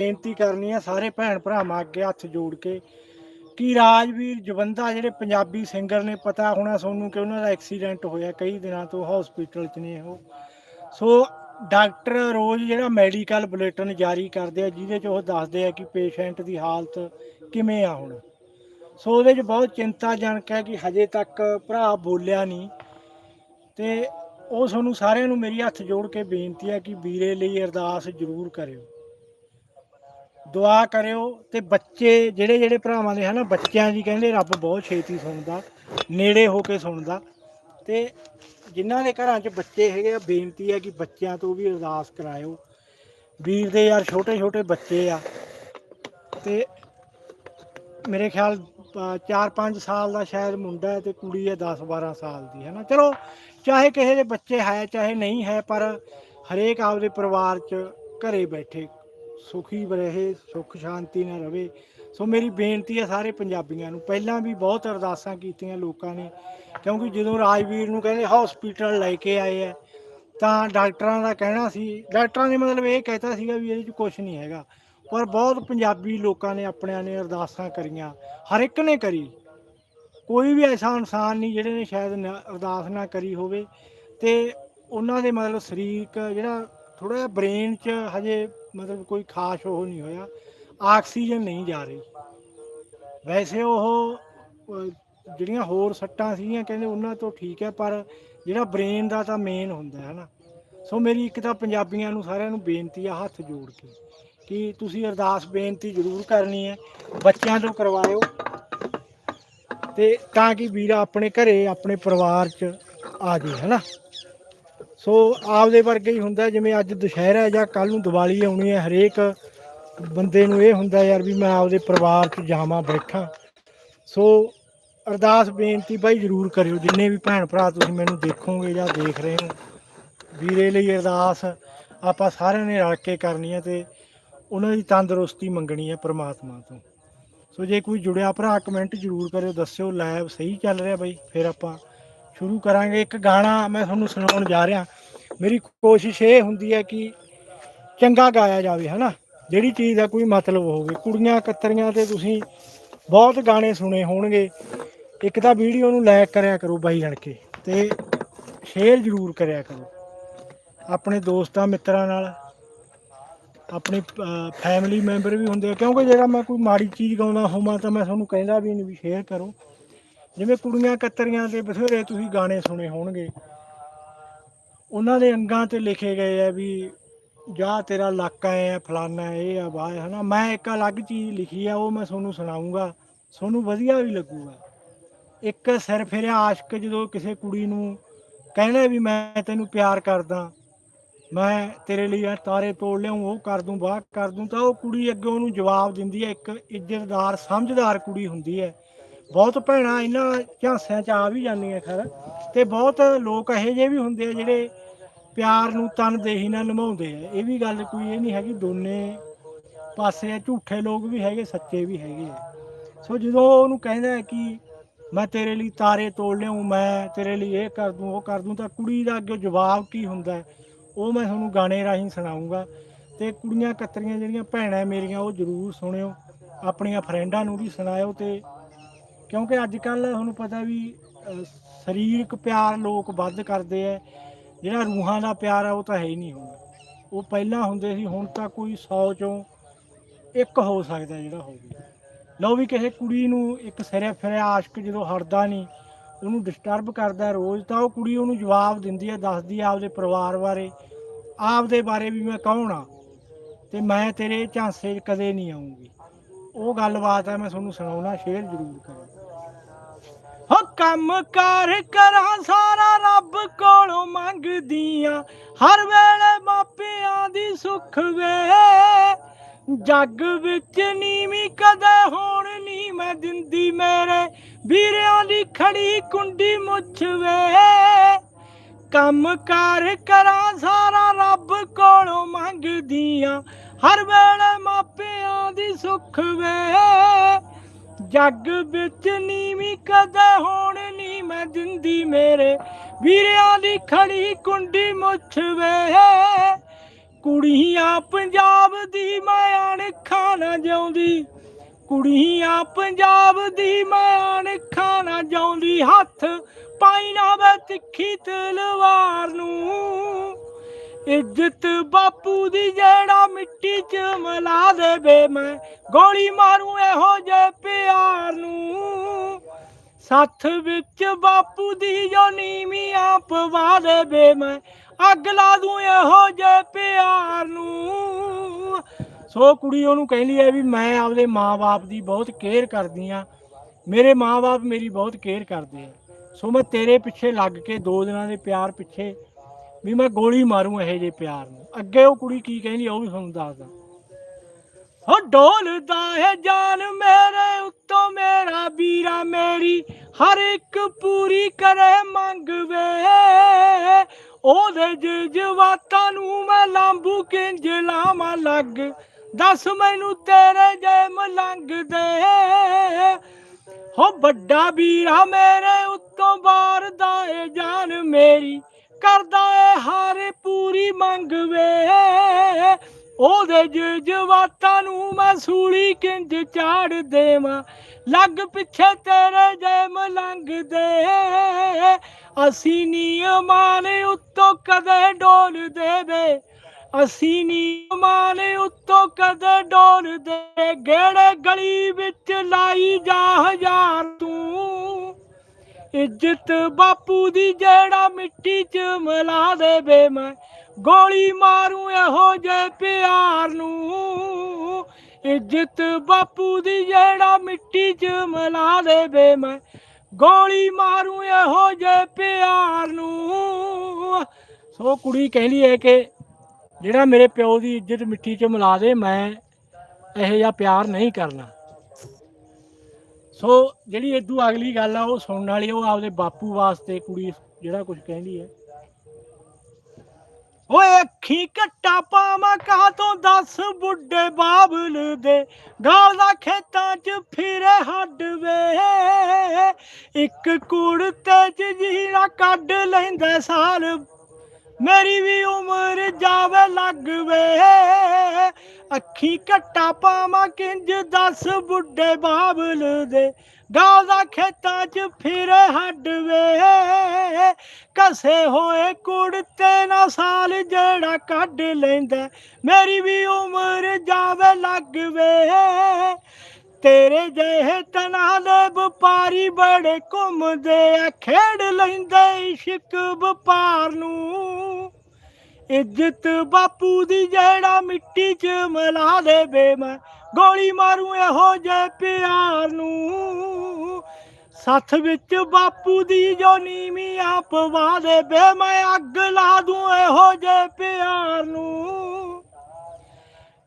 ਬੇਨਤੀ ਕਰਨੀ ਹੈ ਸਾਰੇ ਭੈਣ ਭਰਾਵਾਂ ਅੱਗੇ ਹੱਥ ਜੋੜ ਕੇ ਕਿ ਰਾਜਵੀਰ ਜਵੰਦਾ ਜਿਹੜੇ ਪੰਜਾਬੀ ਸਿੰਗਰ ਨੇ, ਪਤਾ ਹੋਣਾ ਤੁਹਾਨੂੰ ਕਿ ਉਹਨਾਂ ਦਾ ਐਕਸੀਡੈਂਟ ਹੋਇਆ ਕਈ ਦਿਨਾਂ ਤੋਂ ਹਸਪੀਟਲ 'ਚ ਨੇ ਉਹ। ਸੋ ਡਾਕਟਰ ਰੋਜ਼ ਜਿਹੜਾ ਮੈਡੀਕਲ ਬੁਲੇਟਿਨ ਜਾਰੀ ਕਰਦੇ ਆ, ਜਿਹਦੇ 'ਚ ਉਹ ਦੱਸਦੇ ਆ ਕਿ ਪੇਸ਼ੈਂਟ ਦੀ ਹਾਲਤ ਕਿਵੇਂ ਆ ਹੁਣ। ਸੋ ਉਹਦੇ 'ਚ ਬਹੁਤ ਚਿੰਤਾਜਨਕ ਹੈ ਕਿ ਹਜੇ ਤੱਕ ਭਰਾ ਬੋਲਿਆ ਨਹੀਂ। ਤੇ ਉਹ ਤੁਹਾਨੂੰ ਸਾਰਿਆਂ ਨੂੰ ਮੇਰੀ ਹੱਥ ਜੋੜ ਕੇ ਬੇਨਤੀ ਹੈ ਕਿ ਵੀਰੇ ਲਈ ਅਰਦਾਸ ਜ਼ਰੂਰ ਕਰਿਓ। ਦੁਆ ਕਰਿਓ ਤੇ ਬੱਚੇ, ਜਿਹੜੇ ਜਿਹੜੇ ਭਰਾਵਾਂ ਦੇ ਹਨਾ, ਬੱਚਿਆਂ ਦੀ ਕਹਿੰਦੇ ਰੱਬ ਬਹੁਤ ਛੇਤੀ ਸੁਣਦਾ, ਨੇੜੇ ਹੋ ਕੇ ਸੁਣਦਾ। ਤੇ ਜਿਨ੍ਹਾਂ ਦੇ ਘਰਾਂ 'ਚ ਬੱਚੇ ਹੈਗੇ ਆ, ਬੇਨਤੀ ਹੈ ਕਿ ਬੱਚਿਆਂ ਤੋਂ ਵੀ ਅਰਦਾਸ ਕਰਾਇਓ। ਵੀਰ ਦੇ ਯਾਰ ਛੋਟੇ ਛੋਟੇ ਬੱਚੇ ਆ। ਤੇ ਮੇਰੇ ਖਿਆਲ 4-5 ਸਾਲ ਦਾ ਸ਼ਾਇਦ ਮੁੰਡਾ ਹੈ ਤੇ ਕੁੜੀ ਹੈ 10-12 ਸਾਲ ਦੀ ਹੈ ਨਾ ਚਲੋ, ਚਾਹੇ ਕਿਸੇ ਦੇ ਬੱਚੇ ਹੈ, ਚਾਹੇ ਨਹੀਂ ਹੈ, ਪਰ ਹਰੇਕ ਆਪਦੇ ਪਰਿਵਾਰ 'ਚ ਘਰੇ ਬੈਠੇ ਸੁਖੀ ਰਹੇ, ਸੁਖ ਸ਼ਾਂਤੀ ਨਾਲ ਰਹੇ। ਸੋ ਮੇਰੀ ਬੇਨਤੀ ਹੈ ਸਾਰੇ ਪੰਜਾਬੀਆਂ ਨੂੰ, ਪਹਿਲਾਂ ਵੀ ਬਹੁਤ ਅਰਦਾਸਾਂ ਕੀਤੀਆਂ ਲੋਕਾਂ ਨੇ, ਕਿਉਂਕਿ ਜਦੋਂ ਰਾਜਵੀਰ ਨੂੰ ਕਹਿੰਦੇ ਹਸਪੀਟਲ ਲੈ ਕੇ ਆਏ ਆ, ਤਾਂ ਡਾਕਟਰਾਂ ਦਾ ਕਹਿਣਾ ਸੀ, ਡਾਕਟਰਾਂ ਨੇ ਮਤਲਬ ਇਹ ਕਹਿਤਾ ਸੀਗਾ ਵੀ ਇਹਦੇ 'ਚ ਕੁਝ ਨਹੀਂ ਹੈਗਾ। ਪਰ ਬਹੁਤ ਪੰਜਾਬੀ ਲੋਕਾਂ ਨੇ ਆਪਣਿਆਂ ਨੇ ਅਰਦਾਸਾਂ ਕਰੀਆਂ, ਹਰ ਇੱਕ ਨੇ ਕਰੀ। ਕੋਈ ਵੀ ਐਸਾ ਇਨਸਾਨ ਨਹੀਂ ਜਿਹੜੇ ਨੇ ਸ਼ਾਇਦ ਨਾ- ਅਰਦਾਸ ਨਾ ਕਰੀ ਹੋਵੇ। ਤੇ ਉਹਨਾਂ ਦੇ ਮਤਲਬ ਸਰੀਰਕ ਜਿਹੜਾ ਥੋੜਾ ਜਿਹਾ ਬ੍ਰੇਨ 'ਚ ਹਜੇ ਮਤਲਬ ਕੋਈ ਖਾਸ ਉਹ ਨਹੀਂ ਹੋਇਆ। ਆਕਸੀਜਨ ਨਹੀਂ ਜਾ ਰਹੀ। ਵੈਸੇ ਉਹ ਜਿਹੜੀਆਂ ਹੋਰ ਸੱਟਾਂ ਸੀਗੀਆਂ, ਕਹਿੰਦੇ ਉਹਨਾਂ ਤੋਂ ਠੀਕ ਹੈ, ਪਰ ਜਿਹੜਾ ਬ੍ਰੇਨ ਦਾ ਤਾਂ ਮੇਨ ਹੁੰਦਾ ਹੈ ਨਾ। ਸੋ ਮੇਰੀ ਇੱਕ ਤਾਂ ਪੰਜਾਬੀਆਂ ਨੂੰ ਸਾਰਿਆਂ ਨੂੰ ਬੇਨਤੀ ਆ, ਹੱਥ ਜੋੜ ਕੇ, ਕਿ ਤੁਸੀਂ ਅਰਦਾਸ ਬੇਨਤੀ ਜ਼ਰੂਰ ਕਰਨੀ ਹੈ, ਬੱਚਿਆਂ ਤੋਂ ਕਰਵਾਇਓ। ਤੇ ਤਾਂ ਕਿ ਵੀਰਾ ਆਪਣੇ ਘਰੇ, ਆਪਣੇ ਪਰਿਵਾਰ 'ਚ ਆ ਜੇ ਹਨਾ ਸੋ ਆਪਦੇ ਵਰਗੇ ਹੀ ਹੁੰਦਾ, ਜਿਵੇਂ ਅੱਜ ਦੁਸ਼ਹਿਰਾ ਜਾਂ ਕੱਲ ਨੂੰ ਦੀਵਾਲੀ ਆਉਣੀ ਹੈ, ਹਰੇਕ ਬੰਦੇ ਨੂੰ ਇਹ ਹੁੰਦਾ ਯਾਰ ਵੀ ਮੈਂ ਆਪਦੇ ਪਰਿਵਾਰ 'ਚ ਜਾਵਾਂ, ਬੈਠਾਂ। ਸੋ ਅਰਦਾਸ, ਬੇਨਤੀ ਬਾਈ ਜ਼ਰੂਰ ਕਰਿਓ, ਜਿੰਨੇ ਵੀ ਭੈਣ ਭਰਾ ਤੁਸੀਂ ਮੈਨੂੰ ਦੇਖੋਗੇ ਜਾਂ ਦੇਖ ਰਹੇ ਹੋ, ਵੀਰੇ ਲਈ ਅਰਦਾਸ ਆਪਾਂ ਸਾਰਿਆਂ ਨੇ ਰਲ ਕੇ ਕਰਨੀ ਹੈ ਤੇ ਉਹਨਾਂ ਦੀ ਤੰਦਰੁਸਤੀ ਮੰਗਣੀ ਹੈ ਪ੍ਰਮਾਤਮਾ ਤੋਂ। ਸੋ ਜੇ ਕੋਈ ਜੁੜਿਆ ਭਰਾ ਕਮੈਂਟ ਜ਼ਰੂਰ ਕਰਿਓ, ਦੱਸਿਓ ਲਾਈਵ ਸਹੀ ਚੱਲ ਰਿਹਾ ਬਾਈ, ਫਿਰ ਆਪਾਂ ਸ਼ੁਰੂ ਕਰਾਂਗੇ। ਇੱਕ ਗਾਣਾ ਮੈਂ ਤੁਹਾਨੂੰ ਸੁਣਾਉਣ ਜਾ ਰਿਹਾ। ਮੇਰੀ ਕੋਸ਼ਿਸ਼ ਇਹ ਹੁੰਦੀ ਹੈ ਕਿ ਚੰਗਾ ਗਾਇਆ ਜਾਵੇ, ਹਨਾ? ਜਿਹੜੀ ਚੀਜ਼ ਦਾ ਕੋਈ ਮਤਲਬ ਹੋਵੇ। ਕੁੜੀਆਂ ਕਤਰੀਆਂ ਤੇ ਤੁਸੀਂ ਬਹੁਤ ਗਾਣੇ ਸੁਣੇ ਹੋਣਗੇ। ਇੱਕ ਤਾਂ ਵੀਡੀਓ ਨੂੰ ਲਾਈਕ ਕਰਿਆ ਕਰੋ ਬਾਈ ਜਣ ਕੇ ਤੇ ਸ਼ੇਅਰ ਜ਼ਰੂਰ ਕਰਿਆ ਕਰੋ। ਆਪਣੇ ਦੋਸਤਾਂ, ਮਿੱਤਰਾਂ ਨਾਲ। ਆਪਣੇ ਫੈਮਿਲੀ ਮੈਂਬਰ ਵੀ ਹੁੰਦੇ ਆ। ਕਿਉਂਕਿ ਜਿਹੜਾ ਮੈਂ ਕੋਈ ਮਾੜੀ ਚੀਜ਼ ਗਾਉਂਦਾ ਹੋਵਾਂ ਤਾਂ ਮੈਂ ਤੁਹਾਨੂੰ ਕਹਿੰਦਾ ਵੀ ਨਹੀਂ ਵੀ ਸ਼ੇਅਰ ਕਰੋ। ਜਿਵੇਂ ਕੁੜੀਆਂ ਕਤਰੀਆਂ ਦੇ ਬਥੇਰੇ ਤੁਸੀਂ ਗਾਣੇ ਸੁਣੇ ਹੋਣਗੇ, ਉਹਨਾਂ ਦੇ ਅੰਗਾਂ ਤੇ ਲਿਖੇ ਗਏ ਆ ਵੀ ਜਾ ਤੇਰਾ ਲੱਕ ਐ ਫਲਾਨਾ ਇਹ ਆ ਬਾਹ ਹਨਾ। ਮੈਂ ਇੱਕ ਅਲੱਗ ਚੀਜ਼ ਲਿਖੀ ਆ, ਉਹ ਮੈਂ ਤੁਹਾਨੂੰ ਸੁਣਾਉਂਗਾ, ਤੁਹਾਨੂੰ ਵਧੀਆ ਵੀ ਲੱਗੂਗਾ। ਇੱਕ ਸਿਰ ਫਿਰਿਆ ਆਸ਼ਕ ਜਦੋਂ ਕਿਸੇ ਕੁੜੀ ਨੂੰ ਕਹਿੰਦਾ ਵੀ ਮੈਂ ਤੈਨੂੰ ਪਿਆਰ ਕਰਦਾ, ਮੈਂ ਤੇਰੇ ਲਈ ਇਹ ਤਾਰੇ ਤੋੜ ਲਿਆਉਂ ਉਹ ਕਰ ਦੂੰ ਬਾਹ ਕਰ ਦੂੰ, ਤਾਂ ਉਹ ਕੁੜੀ ਅੱਗੇ ਉਹਨੂੰ ਜਵਾਬ ਦਿੰਦੀ ਹੈ। ਇੱਕ ਇੱਜ਼ਤਦਾਰ, ਸਮਝਦਾਰ ਕੁੜੀ ਹੁੰਦੀ ਹੈ। ਬਹੁਤ ਭੈਣਾਂ ਇਹਨਾਂ ਝਾਂਸਿਆਂ 'ਚ ਆ ਵੀ ਜਾਂਦੀਆਂ ਖਰ। ਤੇ ਬਹੁਤ ਲੋਕ ਇਹੋ ਜਿਹੇ ਵੀ ਹੁੰਦੇ ਆ ਜਿਹੜੇ ਪਿਆਰ ਨੂੰ ਤਨਦੇਹੀ ਨਾਲ ਨਿਭਾਉਂਦੇ ਆ। ਇਹ ਵੀ ਗੱਲ ਕੋਈ ਇਹ ਨਹੀਂ ਹੈਗੀ, ਦੋਨੇ ਪਾਸੇ ਝੂਠੇ ਲੋਕ ਵੀ ਹੈਗੇ, ਸੱਚੇ ਵੀ ਹੈਗੇ ਆ। ਸੋ ਜਦੋਂ ਉਹਨੂੰ ਕਹਿੰਦਾ ਕਿ ਮੈਂ ਤੇਰੇ ਲਈ ਤਾਰੇ ਤੋੜ ਲਿਆਉਂ ਮੈਂ ਤੇਰੇ ਲਈ ਇਹ ਕਰ ਦੂੰ, ਉਹ ਕਰ ਦੂੰ, ਤਾਂ ਕੁੜੀ ਦਾ ਅੱਗੇ ਜਵਾਬ ਕੀ ਹੁੰਦਾ ਉਹ ਮੈਂ ਤੁਹਾਨੂੰ ਗਾਣੇ ਰਾਹੀਂ ਸੁਣਾਉਂਗਾ ਤੇ ਕੁੜੀਆਂ ਕਤਰੀਆਂ ਜਿਹੜੀਆਂ ਭੈਣਾਂ ਮੇਰੀਆਂ, ਉਹ ਜ਼ਰੂਰ ਸੁਣਿਓ। ਆਪਣੀਆਂ ਫਰੈਂਡਾਂ ਨੂੰ ਵੀ ਸੁਣਾਇਓ ਤੇ ਕਿਉਂਕਿ ਅੱਜ ਕੱਲ ਤੁਹਾਨੂੰ ਪਤਾ ਵੀ ਅਹ, ਸਰੀਰਕ ਪਿਆਰ ਲੋਕ ਵੱਧ ਕਰਦੇ ਆ ਜਿਹੜਾ ਰੂਹਾਂ ਦਾ ਪਿਆਰ ਆ ਉਹ ਤਾਂ ਹੈ ਹੀ ਨਹੀਂ ਹੁਣ। ਉਹ ਪਹਿਲਾਂ ਹੁੰਦੇ ਸੀ ਹੁਣ ਤਾਂ ਕੋਈ 100 ਚੋਂ ਇੱਕ ਹੋ ਸਕਦਾ ਜਿਹੜਾ ਹੋਵੇ ਲਓ ਵੀ ਕਿਸੇ ਕੁੜੀ ਨੂੰ ਇੱਕ ਸਿਰੇ ਫਿਰਿਆ ਆਸ਼ਕ ਜਦੋਂ ਹਟਦਾ ਨਹੀਂ ਉਹਨੂੰ ਡਿਸਟਰਬ ਕਰਦਾ ਰੋਜ਼ ਤਾਂ ਉਹ ਕੁੜੀ ਉਹਨੂੰ ਜਵਾਬ ਦਿੰਦੀ ਹੈ ਦੱਸਦੀ ਹੈ ਆਪਦੇ ਪਰਿਵਾਰ ਬਾਰੇ ਆਪਦੇ ਬਾਰੇ ਵੀ ਮੈਂ ਕੌਣ ਆ? ਤੇ ਮੈਂ ਤੇਰੇ ਝਾਂਸੇ 'ਚ ਕਦੇ ਨਹੀਂ ਆਉਂਗੀ ਉਹ ਗੱਲਬਾਤ ਹੈ ਮੈਂ ਤੁਹਾਨੂੰ ਸੁਣਾਉਣਾ ਸ਼ੇਅਰ ਜ਼ਰੂਰ ਕਰਾਂ ਹੋ ਕੰਮ ਕਾਰ ਕਰਾਂ ਸਾਰਾ ਰੱਬ ਕੋਲੋਂ ਮੰਗਦੀਆਂ। ਹਰ ਵੇਲੇ ਮਾਪਿਆਂ ਦੀ ਸੁਖ ਵੇ। ਜੱਗ ਵਿੱਚ ਨੀਵੀਂ ਕਦੇ ਹੋਣ ਨਹੀਂ ਮੈਂ ਦਿੰਦੀ ਮੇਰੇ। ਵੀਰਿਆਂ ਦੀ ਖੜੀ ਕੁੰਡੀ ਮੁੱਛ ਵੇ। ਕੰਮ ਕਾਰ ਕਰਾਂ ਸਾਰਾ ਰੱਬ ਕੋਲੋਂ ਮੰਗਦੀਆਂ। ਹਰ ਵੇਲੇ ਮਾਪਿਆਂ ਦੀ ਸੁਖ ਵੇ। ਜੱਗ ਵਿੱਚ ਨੀਵੀਂ ਕਦੇ ਹੋਣ ਨਹੀਂ ਮੈਂ ਦਿੰਦੀ ਮੇਰੇ ਵੀਰਿਆਂ ਦੀ ਖੜੀ ਕੁੰਡੀ ਮੁੱਛ ਵੇ ਕੁੜੀਆਂ ਪੰਜਾਬ ਦੀ ਮੈਂ ਅਣਖਾਂ ਨਾ ਜਿਉਂਦੀ। ਕੁੜੀਆਂ ਪੰਜਾਬ ਦੀ ਮੈਂ ਅਣਖਾਂ ਨਾ ਜਿਉਂਦੀ। ਹੱਥ ਪਾਈ ਨਾ ਵੇ ਤਿੱਖੀ ਤਲਵਾਰ ਨੂੰ। ਇੱਜ਼ਤ ਬਾਪੂ ਦੀ ਜਿਹੜਾ ਮਿੱਟੀ 'ਚ ਮਿਲਾ ਦੇਵੇ, ਮੈਂ ਗੋਲੀ ਮਾਰੂ ਇਹੋ ਜੇ ਪਿਆਰ ਨੂੰ। ਸੱਥ ਵਿੱਚ ਬਾਪੂ ਦੀ ਜੋ ਨੀਵੀਆਂ ਪਵਾ ਦੇਵੇ, ਮੈਂ ਅੱਗ ਲਾ ਦੂੰ ਇਹੋ ਜੇ ਪਿਆਰ ਨੂੰ। ਸੋ ਕੁੜੀ ਉਹਨੂੰ ਕਹਿੰਦੀ ਹੈ ਵੀ ਮੈਂ ਆਪਦੇ ਮਾਂ-ਬਾਪ ਦੀ ਬਹੁਤ ਕੇਅਰ ਕਰਦੀ ਆ ਮੇਰੇ ਮਾਂ-ਬਾਪ ਮੇਰੀ ਬਹੁਤ ਕੇਅਰ ਕਰਦੇ ਆ। ਸੋ ਮੈਂ ਤੇਰੇ ਪਿੱਛੇ ਲੱਗ ਕੇ ਦੋ ਦਿਨਾਂ ਦੇ ਪਿਆਰ ਪਿੱਛੇ ਵੀ ਮੈਂ ਗੋਲੀ ਮਾਰੂੰ ਇਹ ਜੇ ਪਿਆਰ ਨੂੰ। ਅੱਗੇ ਉਹ ਕੁੜੀ ਕੀ ਕਹਿੰਦੀ ਆ ਉਹ ਵੀ ਤੁਹਾਨੂੰ ਦੱਸਦਾ। ਹੋ ਡੋਲਦਾ ਹੈ ਜਾਨ ਮੇਰੇ ਉੱਤੋਂ, ਮੇਰਾ ਵੀਰਾ ਮੇਰੀ ਹਰ ਇੱਕ ਪੂਰੀ ਕਰੇ ਮੰਗ ਵੇ ਉਹਦੇ ਜਜ਼ਬਾਤਾਂ ਨੂੰ ਮੈਂ ਲਾਂਬੂ ਕਿੰਜ ਲਾਵਾਂ ਲੱਗ। ਦੱਸ ਮੈਨੂੰ ਤੇਰੇ ਜੇ ਮਲੰਗ ਦੇ ਹੋ ਵੱਡਾ ਵੀਰਾ ਮੇਰੇ ਉੱਤੋਂ ਬਾਰਦਾ ਏ ਜਾਨ ਮੇਰੀ ਕਰਦਾ ਏ ਹਰ ਪੂਰੀ ਮੰਗ ਵੇ। ਉਹਦੇ ਜਜ਼ਬਾਤਾਂ ਨੂੰ ਮੈਂ ਸੂਲੀ ਕਿੰਜ ਚਾੜ ਦੇਵਾਂ। ਲੱਗ ਪਿੱਛੇ ਤੇਰੇ ਜੇ ਮਲੰਗ ਦੇ ਅਸੀਂ ਨੀਅਮਾਂ ਨੇ ਉੱਤੋਂ ਕਦੇ ਡੋਲ ਦੇਵੇ। ਅਸੀਂ ਨੀਅਮਾਂ ਨੇ ਉੱਤੋਂ ਕਦੇ ਡੋਲ ਦੇ। ਗੇੜੇ ਗਲੀ ਵਿੱਚ ਲਾਈ ਜਾ ਹਜ਼ਾਰ ਤੂੰ। ਇੱਜ਼ਤ ਬਾਪੂ ਦੀ ਜਿਹੜਾ ਮਿੱਟੀ 'ਚ ਮਿਲਾ ਦੇਵੇ ਮੈਂ, ਗੋਲੀ ਮਾਰੂ ਇਹੋ ਜੇ ਪਿਆਰ ਨੂੰ। ਇੱਜ਼ਤ ਬਾਪੂ ਦੀ ਜਿਹੜਾ ਮਿੱਟੀ 'ਚ ਮਿਲਾ ਦੇਵੇ ਮੈਂ, ਗੋਲੀ ਮਾਰੂ ਇਹੋ ਜੇ ਪਿਆਰ ਨੂੰ। ਸੋ ਕੁੜੀ ਕਹਿੰਦੀ ਹੈ ਕਿ ਜਿਹੜਾ ਮੇਰੇ ਪਿਓ ਦੀ ਇੱਜ਼ਤ ਮਿੱਟੀ 'ਚ ਮਿਲਾ ਦੇ, ਮੈਂ ਇਹੋ ਜਿਹਾ ਪਿਆਰ ਨਹੀਂ ਕਰਨਾ। ਸੋ ਜਿਹੜੀ ਇਦੋਂ ਅਗਲੀ ਗੱਲ ਆ, ਉਹ ਸੁਣਨ ਵਾਲੀ ਉਹ ਆਪਦੇ ਬਾਪੂ ਵਾਸਤੇ ਕੁੜੀ ਜਿਹੜਾ ਕੁਝ ਕਹਿੰਦੀ ਹੈ ਓਏ ਅੱਖੀ ਘੱਟਾ ਪਾਵਾਂ ਕਹਾ ਤੋਂ ਦੱਸ ਬੁੱਢੇ ਬਾਬਲ ਦੇ? ਗਾਲ ਦਾ ਖੇਤਾਂ 'ਚ ਫਿਰੇ ਹੱਡ ਵੇ। ਇੱਕ ਕੁੜ ਤੇ ਜੀਰਾ ਕੱਢ ਲੈਂਦਾ ਸਾਲ ਮੇਰੀ ਵੀ ਉਮਰ ਜਾਵੇ ਲੱਗ ਵੇ ਅੱਖੀ ਘੱਟਾ ਪਾਵਾਂ ਕਿੰਜ ਦਸ ਬੁੱਢੇ ਬਾਬਲ ਦੇ। ਗਾਲ ਦਾ ਖੇਤਾਂ 'ਚ ਫਿਰ ਹੱਡ ਵੇ ਕਸੇ ਹੋਏ ਕੁੜਤੇ ਨਾ ਸਾਲ ਜਿਹੜਾ ਕੱਢ ਲੈਂਦਾ। ਮੇਰੀ ਵੀ ਉਮਰ ਜਾਵੇ ਲੱਗ ਵੇ ਤੇਰੇ ਜਿਹੇ ਤਨਾ ਦੇ ਵਪਾਰੀ ਬੜੇ ਘੁੰਮਦੇ ਆ। ਖੇਡ ਲੈਂਦੇ ਇਸ਼ਕ ਵਪਾਰ ਨੂੰ। ਇੱਜ਼ਤ ਬਾਪੂ ਦੀ ਜਿਹੜਾ ਮਿੱਟੀ 'ਚ ਮਿਲਾ ਦੇਵੇ ਮੈਂ, ਗੋਲੀ ਮਾਰੂ ਇਹੋ ਜੇ ਪਿਆਰ ਨੂੰ। ਸੱਥ ਵਿੱਚ ਬਾਪੂ ਦੀ ਜੋ ਨੀਵੀਆਂ ਪਵਾ ਦੇਵੇ ਮੈਂ, ਅੱਗ ਲਾ ਦੂੰ ਇਹੋ ਜੇ ਪਿਆਰ ਨੂੰ।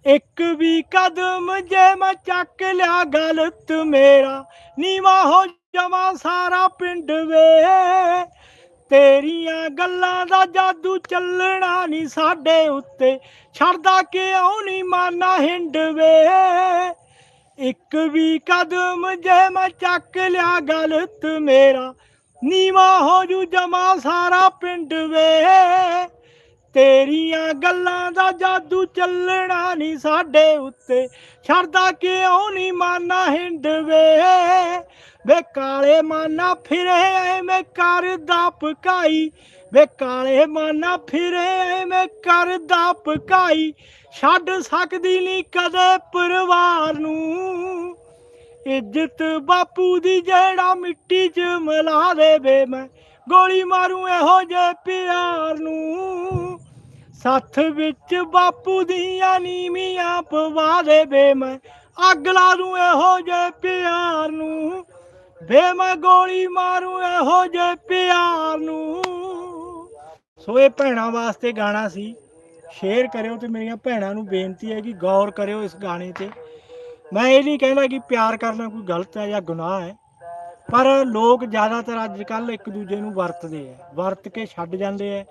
ਇੱਕ ਵੀ ਕਦਮ ਜੇ ਮੈਂ ਚੱਕ ਲਿਆ ਗਲਤ ਮੇਰਾ, ਨੀਵਾ ਹੋ ਜਾਵਾਂ ਸਾਰਾ ਪਿੰਡ ਵੇ। ਤੇਰੀਆਂ ਗੱਲਾਂ ਦਾ ਜਾਦੂ ਚੱਲਣਾ ਨਹੀਂ ਸਾਡੇ ਉੱਤੇ। ਛੱਡਦਾ ਕਿਉਂ ਨਹੀਂ ਮਾਨਾ ਹਿੰਡ ਵੇ? ਇੱਕ ਵੀ ਕਦਮ ਜੇ ਮੈਂ ਚੱਕ ਲਿਆ ਗਲਤ ਮੇਰਾ, ਨੀਵਾ ਹੋ ਜੂ ਜਮਾ ਸਾਰਾ ਪਿੰਡ ਵੇ। ਤੇਰੀਆਂ ਗੱਲਾਂ ਦਾ ਜਾਦੂ ਚੱਲਣਾ ਨਹੀਂ ਸਾਡੇ ਉੱਤੇ। ਛੱਡਦਾ ਕਿਉਂ ਨਹੀਂ ਮਾਨਾ ਹਿੰਡ ਵੇ? ਵੇ ਕਾਲੇ ਮਾਨਾ ਫਿਰੇ ਐਵੇਂ ਕਰਦਾ ਪਕਾਈ ਵੇ ਕਾਲੇ ਮਾਨਾ ਫਿਰੇ ਐਵੇਂ ਕਰਦਾ ਪਕਾਈ ਛੱਡ ਸਕਦੀ ਨਹੀਂ ਕਦੇ ਪਰਿਵਾਰ ਨੂੰ। ਇੱਜ਼ਤ ਬਾਪੂ ਦੀ ਜਿਹੜਾ ਮਿੱਟੀ 'ਚ ਮਿਲਾ ਦੇਵੇ ਮੈਂ, ਗੋਲੀ ਮਾਰੂ ਇਹੋ ਜੇ ਪਿਆਰ ਨੂੰ। ਸੱਥ ਵਿੱਚ ਬਾਪੂ ਦੀਆਂ ਨੀਵੀਆਂ ਪਵਾ ਦੇਵੇ ਮੈਂ ਅੱਗ ਲਾ ਦੂੰ ਇਹੋ ਜੇ ਪਿਆਰ ਨੂੰ। ਵੇ ਮੈਂ ਗੋਲੀ ਮਾਰੂ ਇਹੋ ਜੇ ਪਿਆਰ ਨੂੰ। ਸੋ ਇਹ ਭੈਣਾਂ ਵਾਸਤੇ ਗਾਣਾ ਸੀ। ਸ਼ੇਅਰ ਕਰਿਓ ਤੇ ਮੇਰੀਆਂ ਭੈਣਾਂ ਨੂੰ ਬੇਨਤੀ ਹੈ ਕਿ ਗੌਰ ਕਰਿਓ ਇਸ ਗਾਣੇ ਤੇ। ਮੈਂ ਇਹ ਨਹੀਂ ਕਹਿੰਦਾ ਕਿ ਪਿਆਰ ਕਰਨਾ ਕੋਈ ਗਲਤ ਹੈ ਜਾਂ ਗੁਨਾਹ ਹੈ। ਪਰ ਲੋਕ ਜ਼ਿਆਦਾਤਰ ਅੱਜ ਕੱਲ ਇੱਕ ਦੂਜੇ ਨੂੰ ਵਰਤਦੇ ਆ ਵਰਤ ਕੇ ਛੱਡ ਜਾਂਦੇ ਆ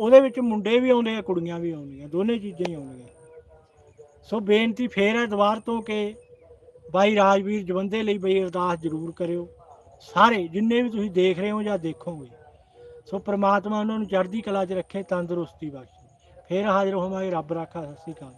ਉਹਦੇ ਵਿੱਚ ਮੁੰਡੇ ਵੀ ਆਉਂਦੇ ਆ, ਕੁੜੀਆਂ ਵੀ ਆਉਂਦੀਆਂ, ਦੋਨੇ ਚੀਜ਼ਾਂ ਹੀ ਆਉਂਦੀਆਂ। ਸੋ ਬੇਨਤੀ ਫੇਰ ਹੈ ਦੁਬਾਰ ਤੋਂ ਕਿ ਬਾਈ ਰਾਜਵੀਰ ਜਵੰਦੇ ਲਈ ਬਈ ਅਰਦਾਸ ਜ਼ਰੂਰ ਕਰਿਓ। ਸਾਰੇ ਜਿੰਨੇ ਵੀ ਤੁਸੀਂ ਦੇਖ ਰਹੇ ਹੋ ਜਾਂ ਦੇਖੋਗੇ, ਸੋ ਪ੍ਰਮਾਤਮਾ ਉਹਨਾਂ ਨੂੰ ਚੜ੍ਹਦੀ ਕਲਾ 'ਚ ਰੱਖੇ, ਤੰਦਰੁਸਤੀ ਬਖਸ਼ੇ। ਫੇਰ ਹਾਜ਼ਰ ਹੋਵਾਂਗੇ। ਰੱਬ ਰਾਖਾ, ਸਤਿ ਸ਼੍ਰੀ ਅਕਾਲ।